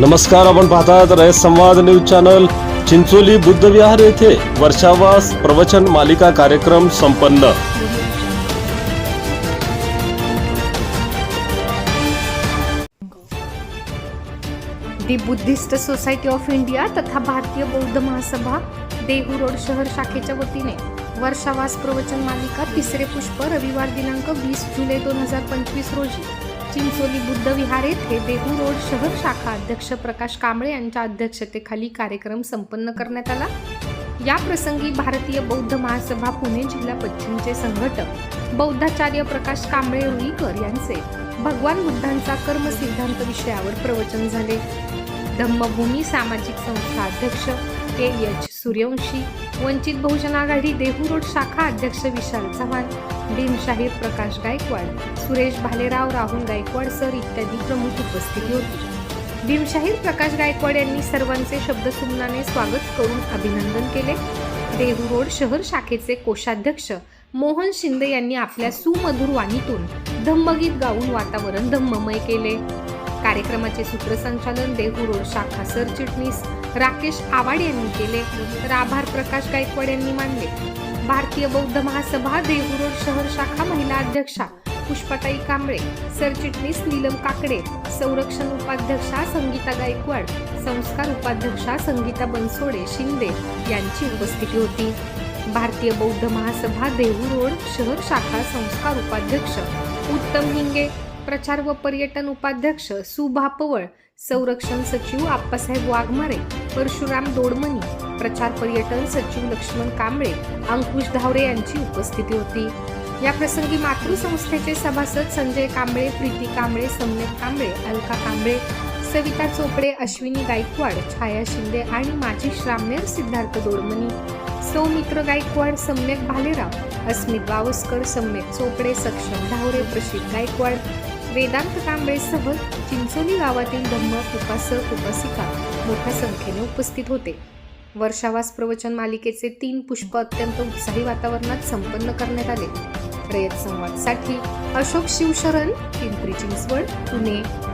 नमस्कार आपण पाहतात रयत संवाद न्यूज चॅनल. चिंचोली बुद्धविहार येथे वर्षावास प्रवचन मालिका कार्यक्रम संपन्न. The Buddhist society of India तथा भारतीय बौद्ध महासभा देहू रोड शहर शाखेच्या वतीने वर्षावास प्रवचन मालिका तिसरे पुष्प रविवार दिनांक वीस जुलै दोन हजार पंचवीस रोजी चिंचोली बुद्ध विहार येथे देहू रोड शहर शाखा अध्यक्ष प्रकाश कांबळे यांच्या अध्यक्षतेखाली कार्यक्रम संपन्न करण्यात आला. या प्रसंगी भारतीय बौद्ध महासभा पुणे जिल्हा पश्चिमचे संघटक बौद्धाचार्य प्रकाश कांबळे रुईकर यांचे भगवान बुद्धांचा कर्म सिद्धांत विषयावर प्रवचन झाले. धम्मभूमी सामाजिक संस्था अध्यक्ष K H Suryavanshi Vanchit Bahujan Aghadi Dehu road शाखा अध्यक्ष विशाल चव्हाण भीमशाहीर प्रकाश गायकवाड सुरेश भालेराव राहुल गायकवाड सर इत्यादी प्रमुख उपस्थिती होती. भीमशाहीर प्रकाश गायकवाड यांनी सर्वांचे शब्दसुमनाने स्वागत करून अभिनंदन केले. देहू रोड शहर शाखेचे कोषाध्यक्ष मोहन शिंदे यांनी आपल्या सुमधुर वाणीतून धम्मगीत गाऊन वातावरण धम्ममय केले. कार्यक्रमाचे सूत्रसंचालन देहू रोड शाखा सरचिटणीस राकेश आवाड यांनी केले. तर आभार प्रकाश गायकवाड यांनी मानले. भारतीय बौद्ध महासभा देहू रोड शहर शाखा महिला अध्यक्षा पुष्पाताई कांबळे सरचिटणीस नीलम काकडे संरक्षण उपाध्यक्षा संगीता गायकवाड संस्कार उपाध्यक्षा संगीता बनसोडे शिंदे यांची उपस्थिती होती. भारतीय बौद्ध महासभा देहू रोड शहर शाखा संस्कार उपाध्यक्ष उत्तम हिंगे प्रचार व पर्यटन उपाध्यक्ष सुभा पवळ संरक्षण सचिव आप्पासाहेब वाघमारे परशुराम दोडमणी प्रचार पर्यटन सचिव लक्ष्मण कांबळे अंकुश धावरे यांची उपस्थिती होती. या प्रसंगी मातृसंस्थेचे सभासद संजय कांबळे प्रीती कांबळे सम्यक कांबळे अलका कांबळे सविता चोपडे अश्विनी गायकवाड छाया शिंदे आणि माजी श्रामनेर सिद्धार्थ दोडमणी. सौमित्र गायकवाड सम्यक भालेराव अस्मित वावस्कर सम्यक चोपडे सक्षम धावरे प्रशित गायकवाड वेदांत कांबळेसह चिंचोली गावातील धम्म उपासक उपासिका मोठ्या संख्येने उपस्थित होते. वर्षावास प्रवचन मालिकेचे तीन पुष्प अत्यंत उत्साही वातावरणात संपन्न करण्यात आले. रयत संवादसाठी अशोक शिवशरण पिंपरी चिंचवड पुणे.